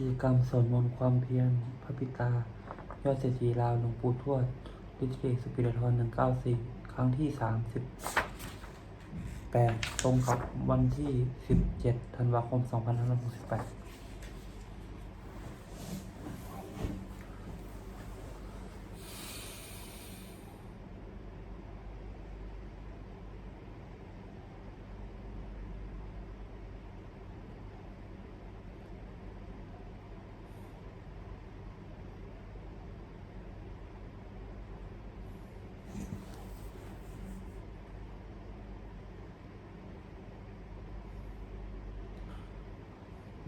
กิจกรรมสวดมนต์ความเพียรพระปิตา ยอดเศรษฐีลาวหลวงปู่ทวดฤทธิเดชสุปิรทรหนึ่งเก้าสี่ครั้งที่สามสิบแปดตรงกับวันที่สิบเจ็ดธันวาคมสองพันห้าร้อยหกสิบแปด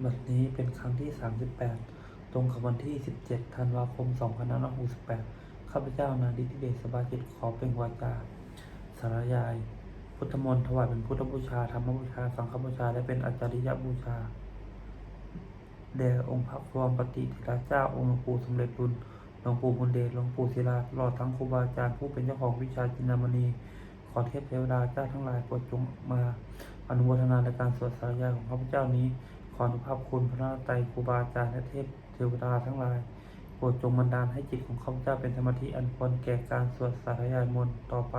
บัดนี้ เป็นครั้งที่ 38 ตรงกับวันที่ 17 ธันวาคม 2568 ข้าพเจ้านาดิติเดชสบาจิตขอเป็นวาจาสารยาย พุทธมนต์ถวายเป็นพุทธบูชา ธรรมบูชา สังฆบูชา และเป็นอาจาริยบูชา แด่องค์พระพรมปฏิเทระเจ้า องค์หลวงปู่สมเด็จรุ่นหลวงปู่บุญเดชหลวงปู่ศิลาตลอดทั้งครูบาอาจารย์ผู้เป็นเจ้าของวิชาจินามณี ขอเทพเทวดาเจ้าทั้งหลายโปรดจงมาอนุโมทนาในการสวดสารยายของข้าพเจ้านี้ ออนุภาพคุณพระนาไตรครูบาอาจารย์และเทพเทวดาทั้งหลายโปรดจงบันดาลให้จิตของข้าพเจ้าเป็นสมาธิอันควรแก่การสวดสารยายมนต์ต่อไป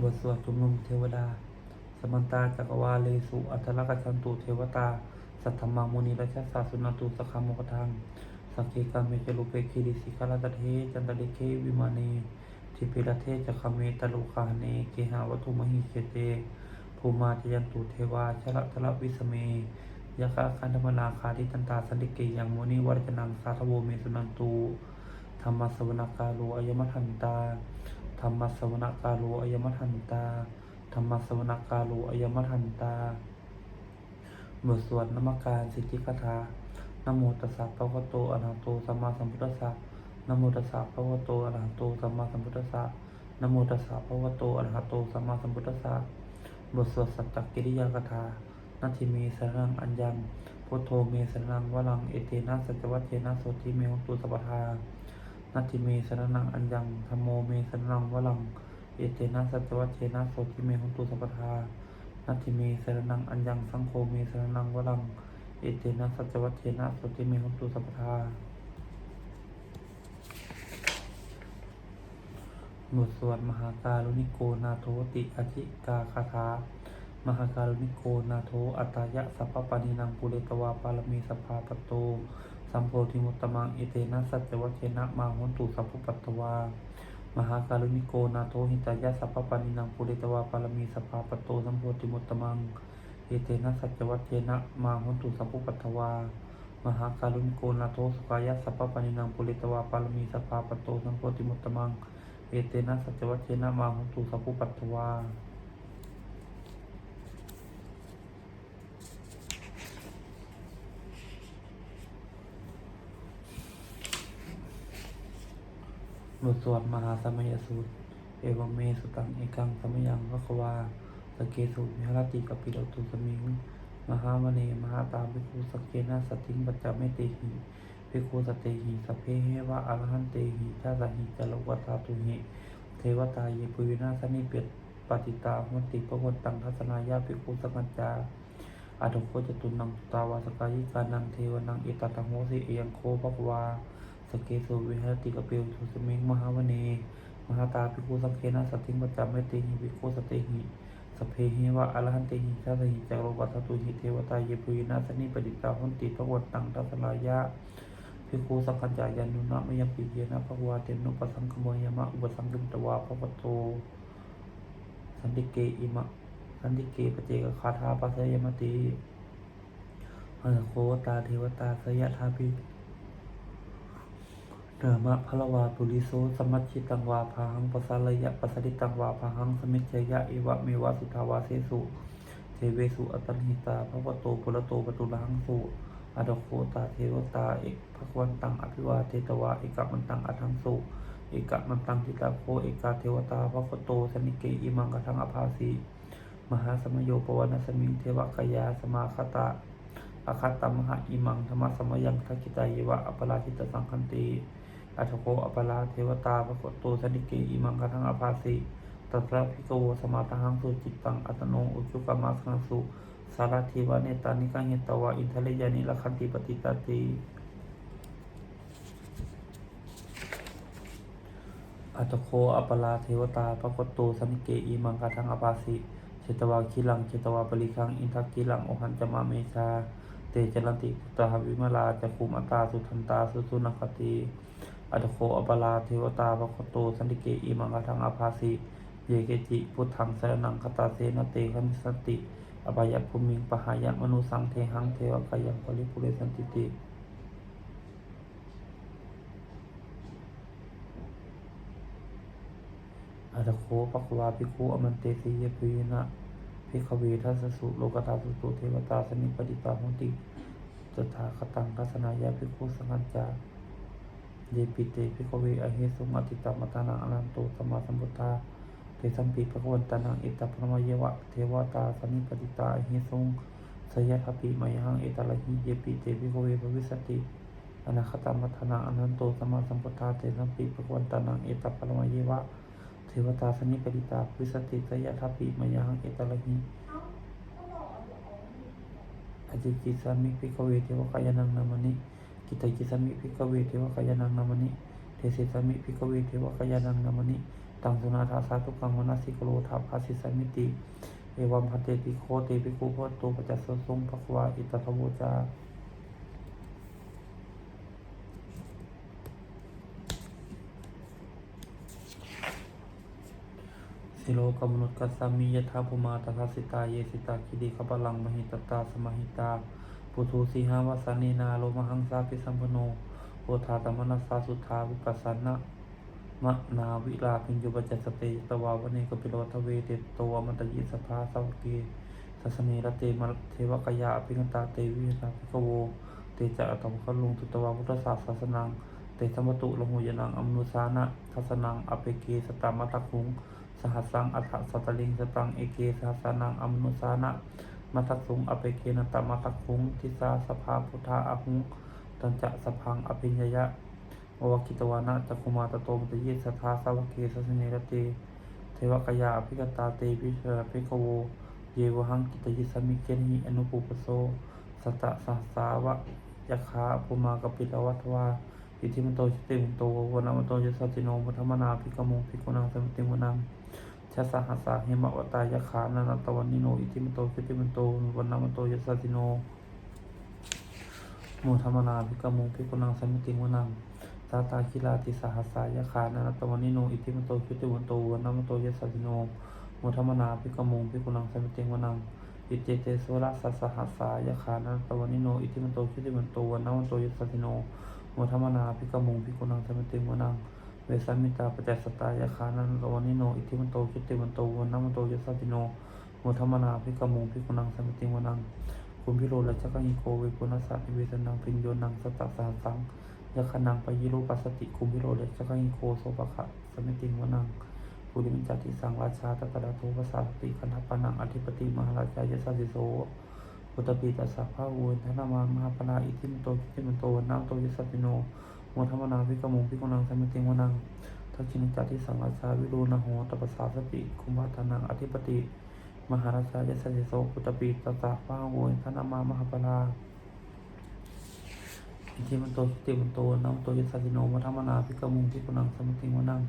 บทสวดชุมนุมเทวดา สมันตาจักรวาเลสุ อัตลกชันตุเทวตา สัทธมังมุนีราชสาสุนันตุสขามกทังสังเกกาเมจลุเปคิริสิกาลตเทจันตลิเควิมานี ทิปิรเทจักขเมตลุคาเนเกหาวัตุมหิเกเตภูมาจยันตุเทวาชละทละวิสเมยะคะคันธมนาคาทิตันตาสันติเกยังโมนีวรจนังสาธโวเมสุนันตุธรรมสวนากาโลอายมทันตาธรรมสวนากาโลอายมทันตาธรรมสวนากาโลอายมทันตาบทสวดนมการสิทธิคาถานโมตัสสะภะคะวะโตอะระหะโตสัมมาสัมพุทธัสสะ นโมตัสสะภะคะวะโตอะระหะโตสัมมาสัมพุทธัสสะนโมตัสสะภะคะวะโตอะระหะโตสัมมาสัมพุทธัสสะบทสวดสัจจกิริยาคาถานาทิเมสรังอัญญังพุทโธเมสรังวลังเอเตนะสัจวัตเทนะโสติเมหุตุสัพพทานาทิเมสรังอัญญังธโมเมสรังวลังเอเตนะสัจวัตเทนะโสติเมหุตุสัพพทานัตถิเมสรังอัญญังสังโฆเมสรังวรังเอเตนะสัจวัตเทนะโสติเมหุตุสัพพทา บทสวดมหาการุณิโกนาโทติอธิกาคาถามหาการุณิโกนาโทอัตายะสัพปานินังปุเรตวาปารมีสภาปโตสัมโพธิมุตตมังเอเตนะสัจวัตเทนะมาหุนตุสัพพุปัตตวามหาการุณิโกนาโทหิตายะสัพปานินังปุเรตวาปารมีสภาปโตสัมโพธิมุตตมังเอเตนะสัจวัตเทนะมาหุนตุสัพพุปัตถวามหาการุณิโกนาโทสุขายะสัพปานินังปุเรตวาปารมีสภาปโตสัมโพธิมุตตมัง เอเตนะสัจวัตเทนะมาหุตุสัพพุปัตถวาบทสวดมหาสมัยสูตร เอวเมสุตังเอกังสมยังวะควาสเกสุมิหรติกปิโลตุสมิง มหามเนมหาตาภิกขุสเกนะสติงปัจจาเมเตหิ ภิกขุสเตหิสพเพเหวะอรหันเตหิชาสหิจโลวัตาตุหิเทวตาเยปุวินาสนิเปียปฏิตาหุติปะวนตังทัศนายาภิกขุสมัญจาอาทุโคจตุนังตาวาสกายิกานังเทวนังเอตตังโมสิเอียงโคภควาสเกสุวิหติกเปลทุสเมงมหาวเนมหาตาภิกขุสังเคนะสติงปัจจามเตหิภิกขุสเตหิสพเพหิวะอรหันเตหิชาสหิจักโลวัตตุหิเทวตาเยปุยนาสนิปดิตาหุนติพระวตังทัสลายะ ภิกขุสังคัญจายานุนะมยังปิเยนะภควาเตนุปสังขโมยมะอุปสังคมตวาภวโตสันติเกอิมะสันติเกปเจกคาถาปัสยมติอันโคตาเทวตาสยทาภิเนมะพลวาปุริโสสมัชชิตังวาพาหังปสาลยะปสริตังวาพาหังสมิจเจยะเอวะเมวะสุทาวาเสสุเทเวสุอัตันหิตาภวโตปุระโตปตุลังสุ อดโคตาเทวตาเอกภควันตังอภิวาเทตวาเอกมันตังอัทังสุเอกมันตังทิตาโคเอกาเทวตาภคโตสนิเกอิมังกทังอภาสีมหาสมโยปวนาสมิงเทวกายาสมาคตาอาคัตตมหาอิมังธรรมสมยังทักิตาเยวะอปราชิตสังคันติอัตโกอปลาเทวตาปรากฏโตสนิเกอิมังกทังอภาสิตตัสสะพิโวสมาทหังสุจิตตังอัตโนอุจุกามาคังสุ สารทิวะเนตานิกังเหตวะอินทะเลยานิลคันติปฏิตาติอัตโคอปลาเทวตาปะกตโตสมิเกอีมังกาทังอปาสิเชตวาคิลังเชตวาปริคังอินทักคิลังโอหันจมาเมชาเตจรันติพุตตาวิมลาจักคุมอตาสุทันตาสุสุนคติอัตโคอปลาเทวตาปะกตโตสมิเกอีมังกาทังอปาสิเยเกจิพุทธังสรนังคตาเสนเตคมิสันติ อภัยภูมิงปหายะมนุสังเทหังเทวกายังปริปุเรสันติติอัตโคปะควาภิกขุอมันเตสียปุยนะภิกขเวทัสสุโลกตาสุตุเทวตาสนิปติตาหุติตถาคตังทัศนายาภิกขุสังฆัจจาเยปิเตภิกขเวอเหสุมติตามตานังอนันโตสมมาสัมพุทธา เทสัมปีภะวันตานังอิตตปรมเยวะเทวตาสนิปติตาอเหสุงสยทัพปิมยังเอตลหิเยปิเตภิกเวภวิสติอนาคตมัทนาอนันโตสมาสัมพุทาเตสัมปีภะวันตานังเอตปรมเยวะเทวตาสนิปริตาวิสติสยทัพปิมยังเอตลหิอจิกิสามิภิกเวเทวกายนังนามนิกิตกิสามิภิกเวเทวกายนังนามนิเทเสสามิภิกเวเทวกายนังนามนิ ตังสุนาทาสาทุกังมนาสิกโลทาภาสิสามิติ เอวัมพันเตปิโคเตปิโคโพโตปัจจสสงภควาอิตถโวจาสิโลกมนุษย์กัสมิยถาภูมาตถาสิตาเยสิตาคิดิขปลังมหิตตาสมหิตาปุถุสีหาวสานีนาโลมหังสาปิสัมพโนโอทาตมนัสสาสุทาวิปัสสนะ มะนาวิลาพิญญุปจจสเตตวาวเนกปิโลทเวเตตัวมันตยิสภาสาวเกสัสเนรเตมะเทวกยาอภิกันตาเตวิหาภิกโว เตจะอัตมคลุงตุตวาพุทธศาสนานัง เตธรรมตุลโมยนังอมนุสานะทัสนังอเปเกสตามตตคุง สหัสังอัฏฐสัตตลิงสตังเอเกสหัสสานังอมนุสานะมัทัสสุงอเปเกนตามัทักคุงทิสาสภาพุทธาอหุงตัญจะสพังอภิญญยะววคิตวานะจักคุมาตโตมตเยสทาสาวกเกสสเนรเต เทวกยาภิกตาเตวิชรภิกขโว เยวหังกิตยิสมิเกนิอนุปุปโสสตะสหสาวะยะขาภูมากปิตวัตวาอิทิมโตชิติมโตวนามโตยสัจจิโนมุทมนาภิกขโมภิกขุนังสมิติวนังชะสหัสสะเหมะวตายะขานันตวันนิโนอิทิมโตคิติมโตวันนามโตยสัจจิโนโมธรรมนาภิกขโมภิกขุนังสมิติวนัง ตาตาคิลาติสหัสายะขานันตวันนิโน อิทิมโตคิติมโตวันนามโตยสัจจิโนโมธมนาภิกขโมภิกขุนังสมิติวนังอิเจเตโสระสัสสหัสายะขานันตวันนิโน อิทิมโตคิติมโตวันนามโตยสัจจิโนโมธมนาภิกขโมภิกขุนังสมิติวนัง เวสามิตาปจัสสตายาคานันตวนิโน อิทิมโตคิติมันโตวันนัมโตยัสสติโนโมธมนาภิกขมุงภิกขุนังสมิติวนังคุณพิโรและจักหิโกเวปุณสสะอิเวสนังพิญโยนังสตตสหัสสัง ยะคนังปยิโรปัสติคุณพิโรและจักหิโกโสปะขะสมิติวนังปุริมิจติสังราชาตตระโทภาษาสติคันธปนังอธิปติมหาราชายสัสิโสพุทธปีตัสสะภาวุนธนามามหาปนาอิทิมันโตคิติมโตนนัมโตยสสติโนโมธรรมนาภิกมุงภิกนังสมิติวนังทักขินจาติสังราชาวิรูณโหตปสสาสติคุมาทานังอธิปติ มหาราชายสสิโสปุตปีตสาฟ้าโวยธนามามหาปลา อิทิมันโตชิติมันโตนัมโตยสัสสิโนมัทมนาภิกขมุงภิกขุนังสมุติวนัง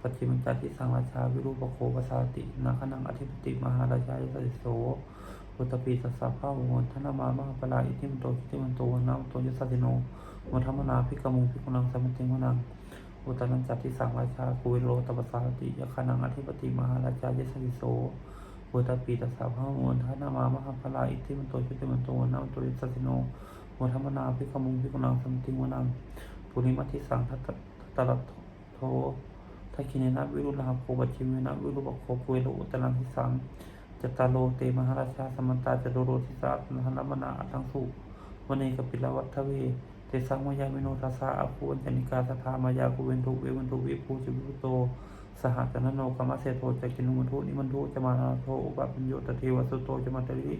ปัจจิมัญจาติสังราชาวิรูปโคปสาตินาคนังอธิปติมหาราชายสสิโสปุตตปีตสาฟ้าโวยธนามามหาปลาอิทิมันโตชิติมันโตนัมโตยสัสสิโนมัทมนาภิกขมุงภิกขุนังสมุติวนังอุตนันจัตติสังราชากุเวโรตปสาติยคนังอธิปติมหาราชายสสิโสปุตตปีตสสาภาโมนทนามามหาพลาอิทธิมันโตชุติมันโตนามโตริสสิโน โมธรรมนาภิกมุงภิกนังสมติวนังปุริมัติสังทัตตระโททักขิเนนะวิรุฬหโคบัจิเมนะวิรุปโคกุวิโรอุตนันทิสังจตตาโลเตมหาราชาสมันตาจตุโรทิสาธนมนาทังสุวเนกปิลวัตทเวเตสังมายามิโนทัสสะอาภูอัญจนิกาสถามายากุเวนทุเววันทุวิภูจิวิโตสหจันโนกรรมเสโทจักินุมันทุนิมันทุจะมานาโทอุปปัญโยตเทวสุโตจะมาตริ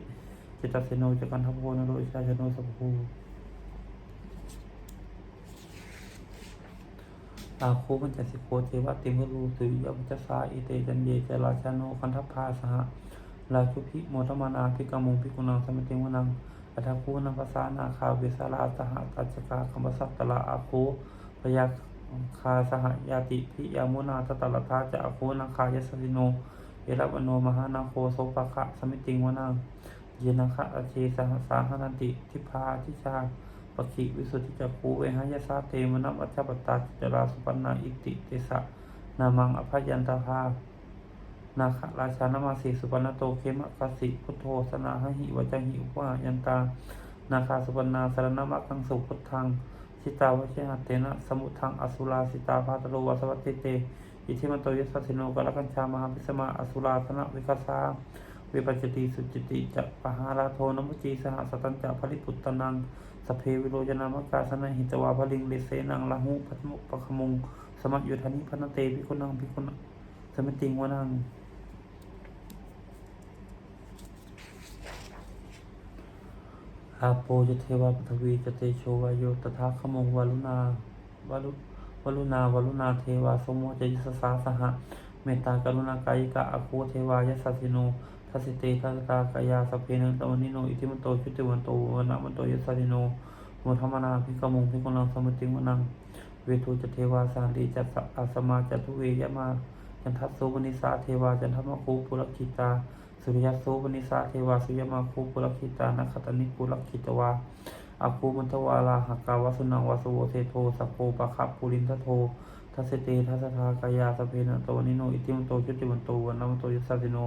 จิตตเสโนจะกันทัพโพนโรอิชาชโนสัพพูอาโคมันจะสิโคเทวะติมรูสุยมัจจสาอิเตจันเยจราชาโนคันทัพพาสหราชุพิโมทมานาภิกมุงภิกุนังสมติวนังอัฏฐคูนังภาษานาคาเวสาราสหตัจกาคัมภสัตตละอาโคพยาคาสหยาติพิยามุนาตตละทาจะอาโคนาคายสสิโนเอระวโนมหานาโคโสปะคะสมิติงวนัง เยนะคะอเชสหสาหนันติทิพาทิชาปคิวิสุทธิจักขูเวหายสาเตมนัมอัจฉปตาจิตราสุปันนาอิติเตสะนามังอภยันตาภานาคราชานามาสีสุปันโตเคมะกสิพุทโธสนาหหิวจังหิอุปหายันตา นาคาสุปันนาสารนามักังสุพุทธังสิตาวเชหเตนะสมุทังอสุราสิตาภาตโลวสวัตติเตอิทิมันโตยสัสสิโนกลกัญชามหาพิสมาอสุราธนวิคัสสา วิปัจจติสุจิติจะปหาราโทนมุจีสหสตัญจะภริปุตตนังสเพวิโรจนามกาสนะหิตวาภลิงเลเสนังละหุปัตมุปะขมุงสมัยุทธานิพนเตพิคุนังพิคุนังสมติงวนังอาโปจะเทวาปทวีจะเตโชวายโยตถาขมงวาลุนาวาลุวาลุนาวาลุนาเทวาสมโมจะยิสสาสหะเมตตากรุณากายิกะอโคเทวายสัสสิโน สสิเตทัสตากายาสพเพนตวันนิโนอิทิมโตชุติวันโตวนะมันโตยสัสสิโนโมธรรมนาพิกมงพิกลังสมุติมนังเวทุจเทวาสาลีจัสสะอาสมาจตุเวยมาจันทัสโสวนิสาเทวาจันทมคูปุรคิตาสุริยโสวนิสาเทวาสุยมาคูปุรคิตานัคตนิปุรคิตวาอาคูมันทวาลาหกาวาสุนังวาสโวเทโทสัพโพปะคับปุรินทโททัสเตทัสทากายาสเพนตวนิโนอิติมโตชุติวันโตวันนมโตยัสสะสิโน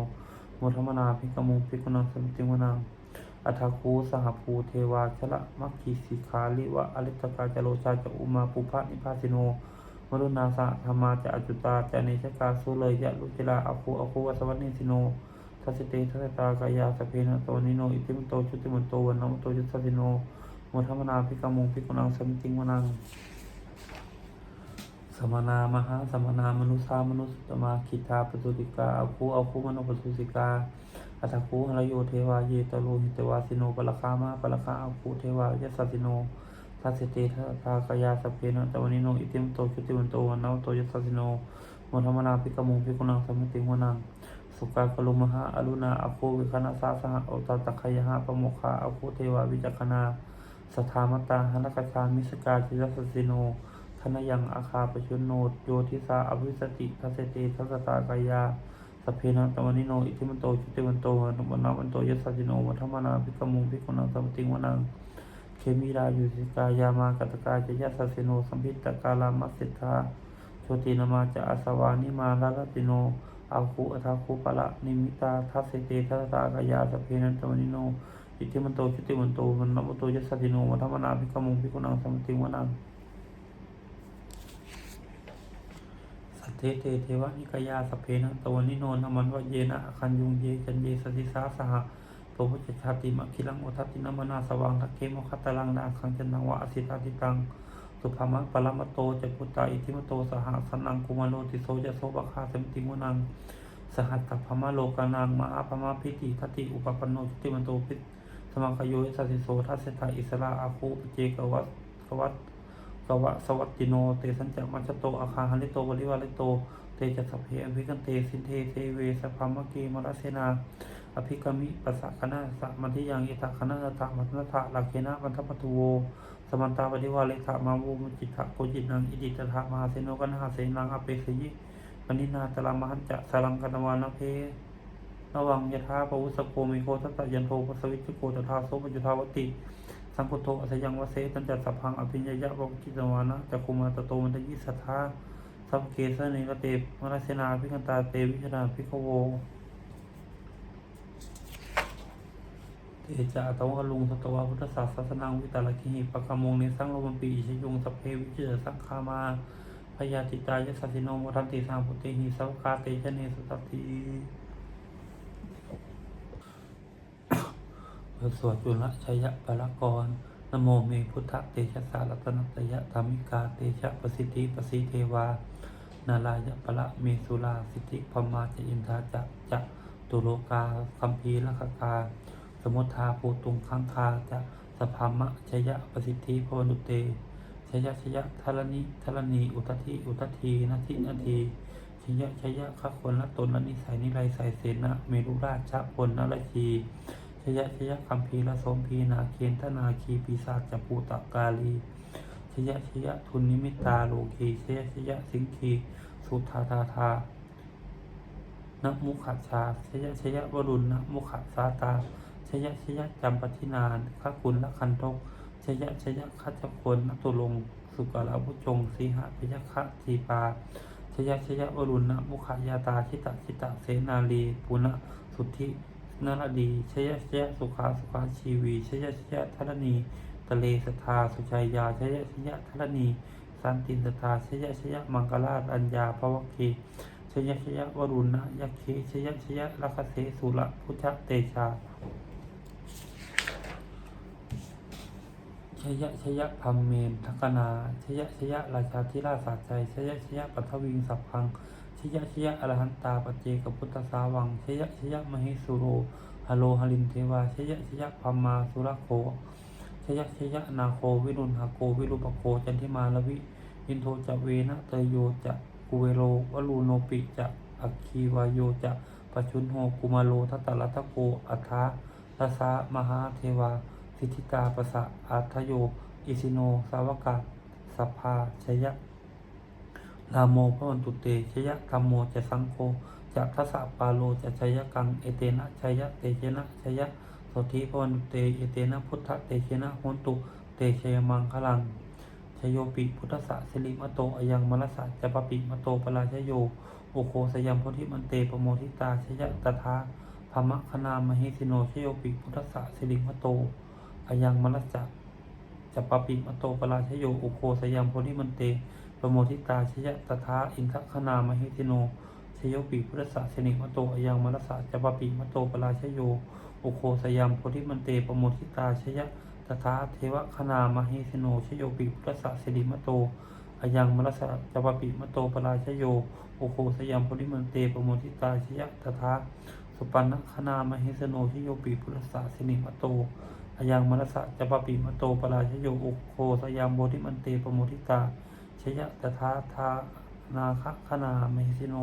มธรรมนาพิกมงพิกุนังสมติมนังอัฐคูสหภูเทวาชละมัคคีสิขาลิวะอริตกาจโรชาจะอุมาปุพะนิพาสิโนมรุณาสะธรรมาจะอจุตาจะเนชกาสุเลยยะลุจิลาอคูอคูวัสวันิสิโนทัสเตทัสตากายาสเพนะโตนิโนอิติมโตชุติมันโตวันนมโตยุสสสิโนโมทัมนาภิกมงภิกุนังสมิติงวนัง มนามหาสมนามนุสามนุสตมาคิทาปตุติกาอาคูอาคูมโนปตุสิกาอัตคูหรโยเทวาเยตโลหิตวาสิโนปะละคามาปะละคาอาคูเทวายสสสิโนทัสเตทัสสากายาสเพนตวนิโนอิติมโตชุติวันโตวันนาวโตยสสสิโนมธรรมนาภิกมุงภิกุนังสมิติงวนังสุกากลุมหาอรุณาอาคูวิคณาสาสหโอตตะคยหะปะโมคาอาคูเทวาวิจักขณาสทามตาหนกชามิสกาจิรสสสิโน คณยังอาคาปชุนโนโยทิสาอภิสติทัสเสเตทัสสตากายาสพเพนะตวันิโน อิทิมันโตชุติวันโตวันนาวันโตยัสสจิโนวัฒมนาภิกมุงภิกุนังสัมติงวนังเคมิรายุสิกายามากัตกาจยัสสสิโนสัมพิตกาลามัสสิทธาโชตินามาจะอาสวานิมาลาลติโนอาคูอัทาคูปะละนิมิตาทัสเสเตทัสตากายาสพเพนะตวันิโน อิทิมันโตชุติวันโตวันนาวันโตยัสสจิโนวัฒมนาภิกมุงภิกุนังสัมติงวนัง สัท เทเตเทวนิกายาสเพนะตวนิโนนมันวะเยนะคันยุงเยจันเยสติสาสหะโพพุจชาติมะคิลังโอทัตินามนาสว่างทักเกมคัตตลังนาคังจันนังวะอสิตาติตังสุภามะปรมโตจะพุตตาอิทิมโตสหสนังกุมาโลติโสจะโสบคาสมติมุนังสหัตถพมะโลกานังมาอาพมะพิติทัติอุปปันโนชุติมันโตพิสมังคโยสัสสิโสทัสเสถาอิสระอาคูปเจกวัตกวัต วะสวัตติโน เตสัญจมัชโตอาคาหลิโตวริวาลิโต เตจัสสพเพอภิกันเตสินเทเทเวสพามะเกมรสเสนา อภิกามิปัสสะคณะสัมมัทิยังอิทัคณะตะมัทนทะลักเกนะปันทปัตุโวสมันตาปฏิวาเลธะมาวุมจิตะโกจิตนังอิดิตถะมหาเสโนกันหาเสนังอเปสยิปนินาตลามัหจะสลังกันวานาเพระวังยะธาปวุสโกมิโคทัตตะยันโทปสวิจุโกตถาโสปจุทาวติ สังคุโตอัสยังวเสตันจัสัพพังอภิญญายะวกิจวานะจักคุมาตโตมันตยิสัทธาสัพเกสเนกเตปมรสนาพิกันตาเตวิชนาพิกโวเตจาตวะลุงสตวาพุทธศาสสนังวิตาลกิหิปะกมงในสังโลมปีอิชยุงสพเพวิเจสังคามาพยาติตายสัสสิโนมทันติสังพุเตหิสัพคาเตชะเนสุตติ เพื่อ สวดจุลชัยปรกรนโมเมพุทธเตชะสารัตนตยะธรรมิกาเตชะประสิทธิประสิเทวา นาลายะปะละเมสุลาสิทธิพมาจะอินทาจะจะตุโลกาคัมภีลักกา สมุทาภูตุงคังคาจะสภามะชยะประสิทธิพวนุเตชยะชยะทรณิทรณีอุทธิอุทธีนาทินาทีชยะชยะขคนละตนละนิสัยนิไรใสเสนะเมรุราชชะพลนรชี ชยะชยะคัมภีละสมพีนาเคนทนาคีปีศาจจปูตกาลีชยะชยะทุนนิมิตาโลกีชยะชยะสิงคีสุธาทาทานมุขชาชยะชยะวรุณนมุขสาตาชยะชยะจำปทินานขคุณละคันทกชยะชยะคัจคนนตุลง สุกลาวุจงสีหะพยคะทีปาชยะชยะวรุณนมุขยาตาชิตะชิตะเสนาลีปุณะสุทธิ นรดีชยะชยะสุขาสุขาชีวีชยะชยะธรณีทะเลสทาสุชัยยาชยะชยะธรณี สันตินสทาชยะชยะมังกลาอัญญาภวคีชยชยวรุณะยักขีชยชยลักเสสุระพุทธเตชาชยะชยะพัมเมนทักนาชยะชยะราชาธิราชาใจชยะชยะปัทวิงสัพพัง ชยชยอรหันตาปเจกพุทธสาวังชยชยมหิสุโรฮโลหลินเทวาชยชยพัมมาสุรโคชยชยนาโควิรุณหโกวิรุปโคจันทิมาลวิอินโทจะเวนะเตยโยจะกุเวโรวลูโนปิจะอัคคีวายโยจะปชุนโหกุมาโลทัตตะลัตโกอัฏฐาลสามหาเทวาสิทธิตาปะสะอัทโยอิสิโนสาวกาสัพพาชยะ ลาโมพระวันตุเตชยะธรรมโมจะสังโฆจะทัสสะปาโลจะชยกังเอเตนะชยะเตเชนะชยะสธิพระวันตุเตเอเตนะพุทธเตเชนะโหนตุเตเชยมังคลังชโยปิพุทธะสิริมโตอยังมรสะจะปปิมโตปราชโยโอโคสยามโพธิมันเตปโมทิตาชยะตถาภมคณามหิสิโนชโยปิพุทธะสิริมโตอยังมรสะจะปปิมโตปราชโยโอโคสยามโพธิมันเต ปโมทิตาชยะตถาอินทคณามหิสิโนชโยปิพุทธะสิริมโตอยังมรสะจปปิมโตปราชโยโอโคสยามโพธิมันเตปโมทิตาชยะตถาเทวคณามหิสโนชโยปิพุทธสสิริมโตอายังมรสะจปปิมโตปราชโยโอโคสยามโพุริมันเตปโมทิตาชยะตถาสุปันนคณามหิสโนชโยปิพุทธสสิริมโตอายังมรสะจปปิมโตปราชโยโอโคสยามโบธิมันเตปโมทิตา ชยะตถาทานาคคณามหิสโน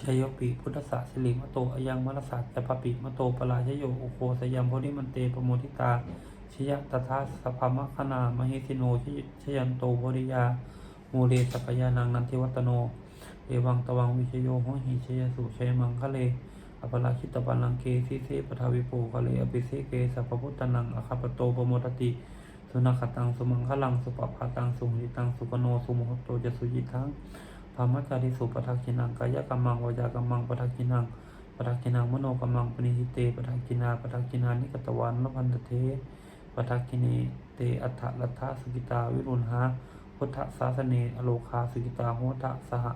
ชยปิพุทธะสิริมโตอยังมรสัจจะปปิมโตปราชโยโอโคสยามโพธิมันเตปโมทิตาชยตถาสภามคณามหิสิโนชยันโตโพธิยาโมเรสัพยานังนันทิวัตโน เอวังตวังวิชโยโหหิชยสุชยมังคะเล อปราชิตปันลังเกสิเสปทาวิโปคะเลอภิเสเกสัพพุตตนังอคาปโตปโมทติสุนัขตังสุมังคลังสุปปาตังสุหิตังสุกโนสุโมหโตจะสุยิทังพามัจาริสุปทักขินังกายกรรมังวายากรรมังปทักขินังปทักขินังมโนกรรมังปณิหิเตปทักขินาปทักขินานิกตวันละพันตเทปทักขินีเตอัฏฐลัทธสุกิตาวิรุณหาพุทธศาสเนอโลคาสุกิตาโหทะสห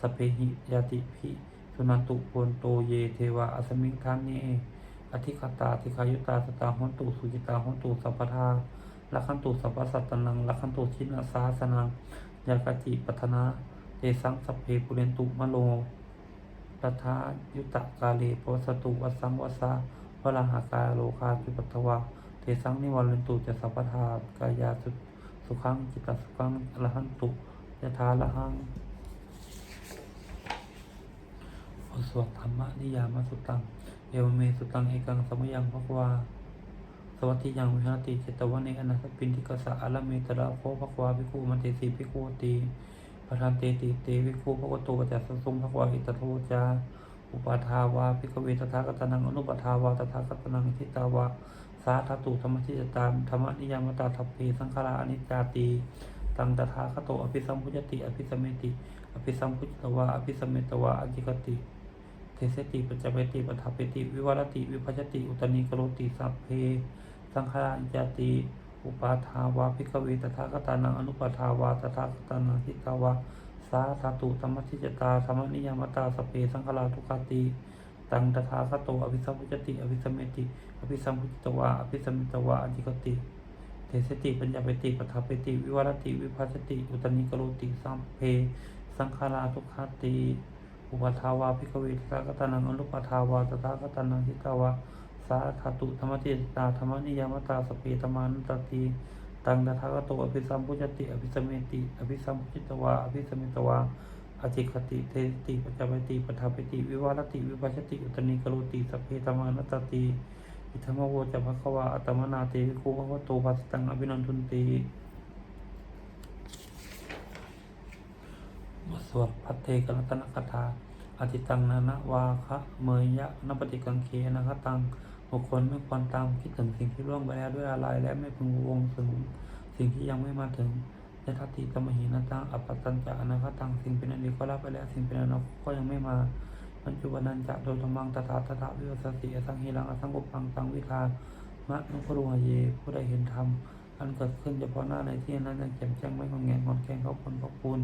สเพหิยติภิ สุนันตุโพนโตเยเทวาอสมิงทานเนอธิคตาธิคายุตาสตาหนตุสุกิตาหนตุสัพพทาลักขันตุสัพพสัตตนังลักขันตุชินาสาสนังยากจิปัทนาเตสังสัพเพปุเรนตุมะโลตัทายุตะกาเลปวสตุวัสสังวัสสะวะลังหากาโลคาจุปัตถวาเตสังนิวรณตุจะสัพพทากายาสุสุขังจิตตสุขังอรหันตุยะถาละหังบ ทสวดธรรมนิยามสุตัง เอวเมสุตังเอกังสมยังภควาสวัสดิยังวิหารติเจตวันเนอนัสปินทิกสะอละเมตระโคภควาภิกขุมันเตสีภิกขุตีประธานเตติเตวิคูพระกโตปัจจัสสงพระวาอิตโทจาอุปาทาวาภิกเวตถาคตนังอนุปทาวาตถาคตนังทิตาวาสาธตุธรรมทิจตามธรรมนิยามตาทัพเพสังขาราอนิจจาตีตังตถาคโตอภิสัมพุจติอภิสัมเมติอภิสัมพุจตวาอภิสัมเมตวาอจิกติ เทเสติปัจจเปติปัฏฐาเปติ วิวารติ วิภัชติ อุตนิกโรติสัพเพ สังขารานิจจาติ อุปาทาวาภิกขเวตถาคตานังอนุปาทาวาตถาคตานังทิตาวาสาธาตุธรรมทิจตาธรรมนิยามตาสพเพสังฆราทุกขติตังตถาคโตอภิสัมพุจติ อภิสัมเมติ อภิสัมพุจตวาอภิสัมมิตวาอจิกติ เทสติปัญญาเปติปัฏฐาเปติ วิวารติ วิภัชติ อุตนิกโรติสัมเพ สังขาราทุกขติ อุปทาวาภิกเวตถาคตานังอนุปทาวาตถาคตานังทิตาวาสาธาตุธรรมติตตาธรรมนิยามตาสเปตมานตติตังตถาคโตอภิสัมพุจติอภิสมเมติอภิสัมพุจิตวาอภิสมเมตวาอจิคติเทติปัจจปติปทาปติ วิวารติวิปัชติอุตนิกโรติสพเพธรรมานตติอิธรรมโวจะภควาอัตมนาเตวิคูภวโตภัสตังอภินันทุนติบทสวดพัทเทกรัตนคถา อธิตังนานะวาคะเมยยะนปฏิกังเคนะคะตังบุคคลไม่ควรตามคิดถึงสิ่งที่ล่วงไปแล้วด้วยอะไรและไม่พึงวงถึงสิ่งที่ยังไม่มาถึงในทัตติตมหินตังอัปปตัญจะนะคะตังสิ่งเป็นอดีตก็รับไปแล้วสิ่งเป็นอนาคตก็ยังไม่มาปัจจุบันนันจะโดยธรรมังตถาตถาวิวัสสติสังหิรังอสังกุปังตังวิทามะนุพรุหเยผู้ใดเห็นธรรมอันเกิดขึ้นเฉพาะหน้าในที่นั้นยังแจ่มแจ้งไม่ของแงนงอนแกงเขาคนพระปูน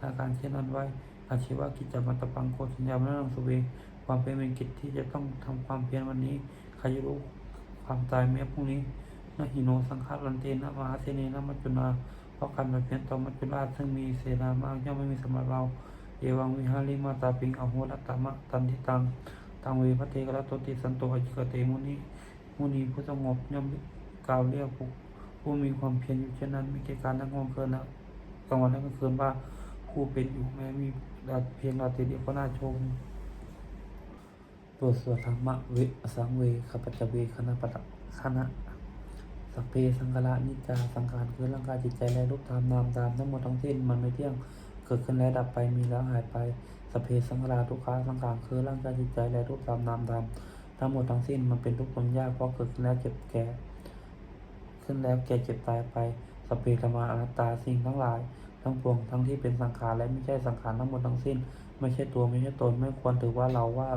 อาการเช่นนั้นไว้ อาชีวะกิจจมัตตปังโคชัญญามนังสุเว ความเป็นเป็นกิจที่จะต้องทำความเพียรวันนี้ใครจะรู้ความตายแม้พรุ่งนี้นะหิโนสังฆารันเตนะมหาเทเนนะมัจจุนาเพราะการแบบเพียรต่อมัจจุราชซึ่งมีเสนามากย่อมไม่มีสำหรับเรา เอวังวิหาริมาตาปิงอโหรัตตมะตันทิตังตังเวพระเทกรตตติสันโตอจิกเตมุนีมุนีผู้สงบย่อมกล่าวเรียกผู้ผู้มีความเพียรอยู่เช่นนั้นมีแก่การทั้งวันคืนนะกลางวันและกลางคืนว่าผู้เป็นอยู่แม้มี เพียงราตรีเดียวก็น่าชมตัวสวดธรรมะเวสังเวขปัจจเวคณะปะคณะสัพเพสังขารนิจาสังขารคือร่างกายจิตใจและรูปธรรมนามตามทั้งหมดทั้งสิ้นมันไม่เที่ยงเกิดขึ้นแล้วดับไปมีแล้วหายไปสัพเพสังขารทุกขาสังขารคือร่างกายจิตใจและรูปธรรมนามตามทั้งหมดทั้งสิ้นมันเป็นทุกข์ทนยากเพราะเกิดขึ้นแล้วเจ็บแก่ ขึ้นแล้วแก่เจ็บตายไปสัพเพธรรมาอนัตตาสิ่งทั้งหลาย ทั้งปวงทั้งที่เป็นสังขารและไม่ใช่สังขารทั้งหมดทั้งสิ้น ไม่ใช่ตัวไม่ใช่ตนไม่ควรถือว่าเราว่า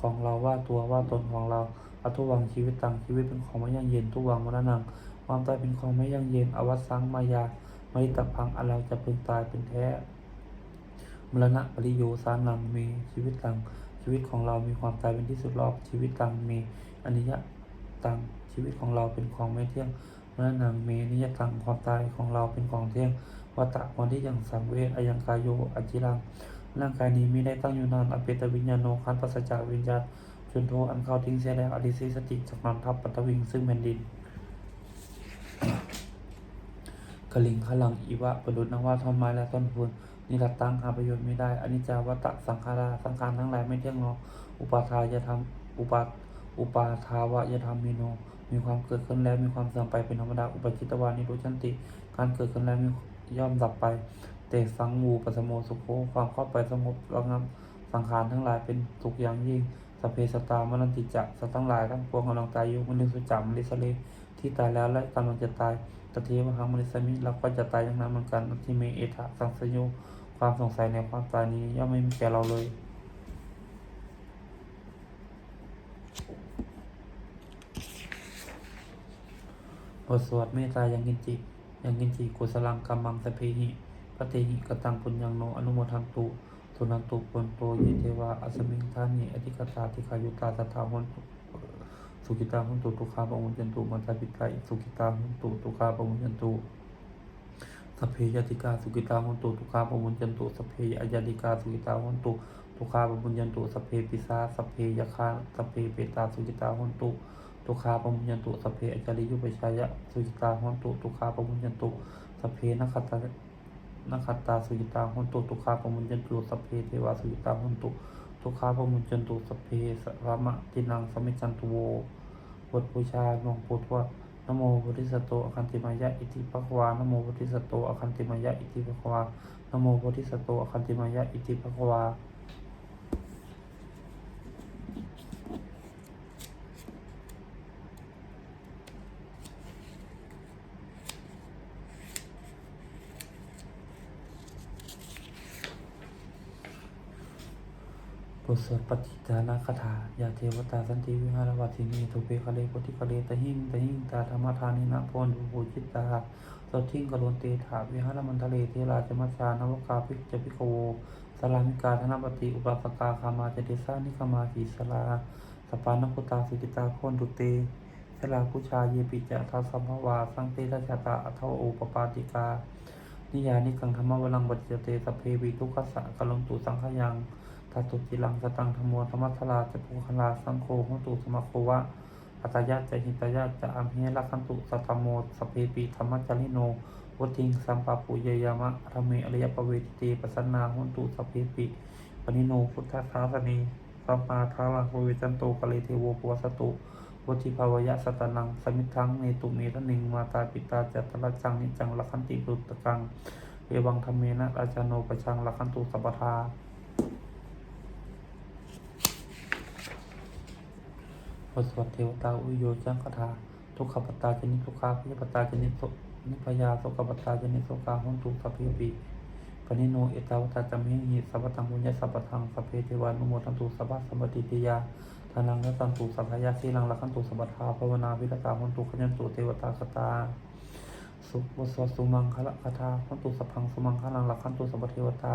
ของเราว่าตัวว่าตนของเราอทุวังชีวิตตังชีวิตเป็นของไม่ยั่งยืนทุวังมรณะความตายเป็นของไม่ยั่งยืนอวัตสังมายาไมริตพังอะไรจะเป็นตายเป็นแท้มรณะปริโยสานังมีชีวิตตังชีวิตของเรามีความตายเป็นที่สุดรอบชีวิตตังมีอนิยตังชีวิตของเราเป็นของไม่เที่ยงมรณะเมนิยตังความตายของเราเป็นของเที่ยง วัตตะวันที่ยังสังเวชอยังกายโยอจิรังร่างกายนี้ไม่ได้ตั้งอยู่นานอเปตวิญญาโนคันปัสจาวิญญาณจนโทอันเข้าทิ้งเสียแล้วอดิสิสติจากนอนทับปัตตวิงซึ่งแผ่นดินกลิงขลังอีวะประดุจนว่าทอมไม้และต้นพูนนิรัตตังหาประโยชน์ไม่ได้อนิจจาวัตตะสังขาราสังขารทั้งหลายไม่เที่ยงหรอกอุปาทายะทำอุปาอุปาทาวะยะธรรมมีโนมีความเกิดขึ้นแล้วมีความเสื่อมไปเป็นธรรมดาอุปจิตตวานิรุชันติ การเกิดขึ้นแล้วมี ย่อมดับไปแต่สังวูปัสโมสุโขความเข้าไปสงบระงับสังขารทั้งหลายเป็นสุขอย่างยิ่งสเพสตามนันติจะสัตว์ทั้งหลายทั้งปวงกำลังตายอยู่มนุษย์สุจามลิสเลที่ตายแล้วและกำลังจะตายตเทวหังมนุษย์มิเราก็จะตายอย่างนั้นเหมือนกันที่เมเอทะสังสยโยความสงสัยในความตายนี้ย่อมไม่มีแก่เราเลยบทสวดเมตตายังกินจิ ยังกินจิกุสลังกัมมังสพเพหิพระเตหิกตังปุญญังโนอนุโมทันตุสุนันตุปุนโตเยเทวาอัสมิงทานิอธิกตาทิขายุตาสัทธาหุนสุกิตาหุนตุทุกขาปมุญจันตุมันตาปิกาสุกิตาหุนตุทุกขาปมุญจันตุสัพเพยติกาสุกิตาหุนตุทุกขาปมุญจันตุสัพเพยยติกาสุกิตาหุนตุทุกขาปมุญจันตุสัพเพปิสาสัพเพยคาสัพเพเปตาสุกิตาหุนตุ ทุกขาปมุญญตุสเพอจาริยุปชายะสุจิตาหนตุทุกขาปมุญญตุสเพนักขตานักขตาสุจิตาหนตุทุกขาปมุญญตุสเพเทวาสุจิตาหนตุทุกขาปมุญญตุสเพสรามะตินังสมิจันตุโวบทบูชาหลวงปู่ทวดนโมพุทธิสโตอคันติมายะอิติภควานโมพุทธิสโตอคันติมายะอิติภควานโมพุทธิสโตอคันติมายะอิติภควา ทสวดปฏิจานาคาถายาเทวตาสันติวิหารวัตินีทุเปคะเลปฏิคะเลตะหิงตะหิงตาธรรมทานินะพรดุภูจิตตาสดทิงกโลนเตถาวิหารมันทะเลเทราจมัชานวกาภิกจพิโวสลามิกาธนปฏิอุปปกาคามาเจติสานิคมาสีสลาสปานกุตาสุกิตาโคนดุเตชลาพุชาเยปิจะทัสมภวาสังเตระชะตาอัทโอปปาติกา นิยานิกังธรรมวลังบัจจเตสเพวิทุกขสะกลงตุสังขยัง ทัตตุจิลังสตังธมโมธรรมัสลาจะปุคลาสังโฆหุตุสมะโควะอัตยะจะหิตยะจะอัมเหลักขันตุสัตโมสเพปิธรรมจาริโนวติงสัมปะปุเยยามะธรรมเมอริยปเวทิเตปัสนาหุตุสเพปิปนิโนพุทธสาสนีสัมมาทาลังโเวจันโตกะเลเทโวปวสตุวุฒิภาวยะสตานังสมิทังเนตุเมทนิงมาตาปิตาจัตตะจังนิจังลักขันติปุตตะกังเอวังธรรมเมนะราชาโนปชังลักขันตุสัพพทา บทสวดเทวตาอุโยจังคาถาทุกขปตาจนิทุกขาพิยปตาจนิโสนิพยาโสกปตาจนิโสกาหุนตุสัพพิปิปนิโนเอตาวตาจามหิสัพพตังบุญญสัพพทังสัพเพเทวานุโมทันตุสัพพสัมปติติยาทานังและตันตุสัพพยาสีลังละขันตุสัพพทาภาวนาวิรตาหุนตุขยันตุเทวตาสตาสุบสวดสุมังคละคาถาหุนตุสัพพังสุมังคลังละขันตุสัพพเทวตา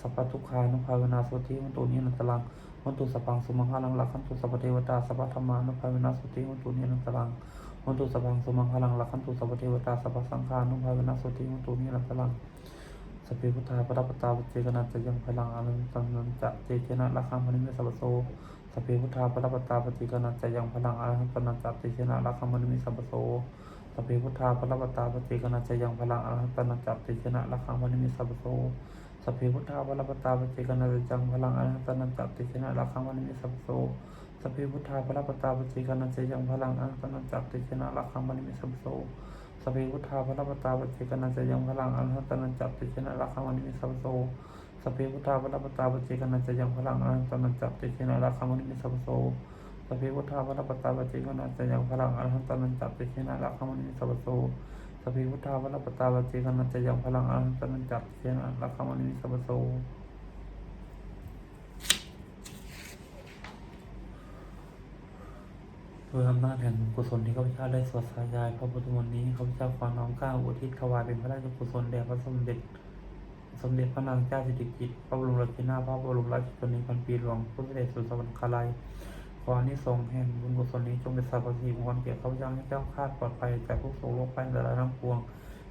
สัพพทุกขานุภาเวนาสุติหุนตุนินันตลัง หุนตุสัพพังสุมังคลังละขันตุสัพเทวตาสัพพธรรมานุภาเวนาสุติหุนตุนินันตลังหุนตุสัพพังสุมังคลังละขันตุสัพเทวตาสัพสังฆานุภาเวนาสุติหุนตุนินันตลังสพเพพุทธาปรปตาปเจกนันจะยังพลังอนุตังนันจะเจเจนะละคังมณิเมสัพพโสสพเพพุทธาปรปตาปเจกนันจะยังพลังอนุตังนันจะเจเจนะละคังมณิเมสัพพโสสพเพพุทธาปรปตาปเจกนันจะยังพลังอนุตังนันจะเจเจนะละคังมณิเมสัพพโส พเพพุทธาปรัปตาปเจกนันจะยังพลังอนุตังนันจะเจเจนะละคังมณิเมสัพโสสพเพพุทธาปรัปตาปเจกนันจะยังพลังอนุตังนันจะเจเจนะละคังมณิเมสัพโสสพเพพุทธาพระปตาปเจกนันจะยังพลังอรหัตนันจับติชนะราคังวันนิสัพโสสพเพพุทธาพระปตาปเจกนันจะยังพลังอรหัตนันจับติชนะราคังวันนิสัพโสสพเพพุทธาพระปตาปเจกนันจะยังพลังอรหัตนันจับติชนะราคังวันนิสัพโส พเพพุทธาพระปตาปเจกนันจะยังพลังอรหัตนันจับติชนะราคังวันนิสัพโสโดยอำนาจแห่งกุศลที่ข้าพเจ้าได้สวดสายายพระพุทธมนต์นี้ข้าพเจ้าขอน้อมกล้าอุทิศถวายเป็นพระราชกุศลแด่พระสมเด็จ สมเด็จพระนางเจ้าสิริกิติ์พระบรมราชินีพระบรมราชชนนีพันปีหลวงพุทธเดชสุสวรรคาลัย ออนิสงส์แห่งบุญกุศลนี้จงเป็นสรรพสิ่งมงคลแก่ข้าพเจ้าให้เจ้าคาดปลอดภัยจากทุกโศกโรคภัยและทั้งปวง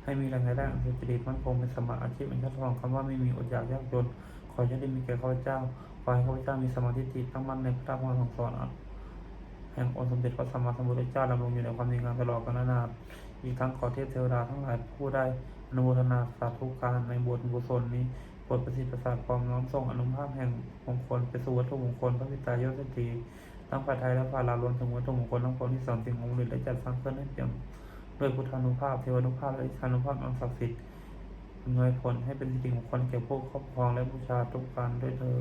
ให้มีแรงรายได้อันสุจริตมั่นคงเป็นสมาอาชีพเป็นชัดทองคำว่าไม่มีอดอยากยากจนขอให้ได้มีแก่ข้าพเจ้าขอให้ข้าพเจ้ามีสมาธิจิตตั้งมั่นในพระธรรมคำสอนแห่งองค์สมเด็จพระสัมมาสัมพุทธเจ้าดำรงอยู่ในความดีงามตลอดกาลนานอีกทั้งขอเทพเทวดาทั้งหลายผู้ได้อนุโมทนาสาธุการในบทกุศลนี้โปรดประสิทธิ์ประสาทความน้อมส่งอนุภาพแห่งมงคลไปสู่วัตถุมงคลพระพิตายศสตรี ทั้งฝ่ายไทยและฝ่ายลาวรวมถึงวัตถุมงคลทั้งปวงที่สอนสิ่งของฤทธิ์และจัดสร้างขึ้นให้เปี่ยมด้วยพุทธานุภาพเทวานุภาพและอิทานุภาพอันศักดิ์สิทธิ์อำนวยผลให้เป็นสิ่งมงคลแก่ผู้ครอบครองและบูชาทุกการด้วยเธอ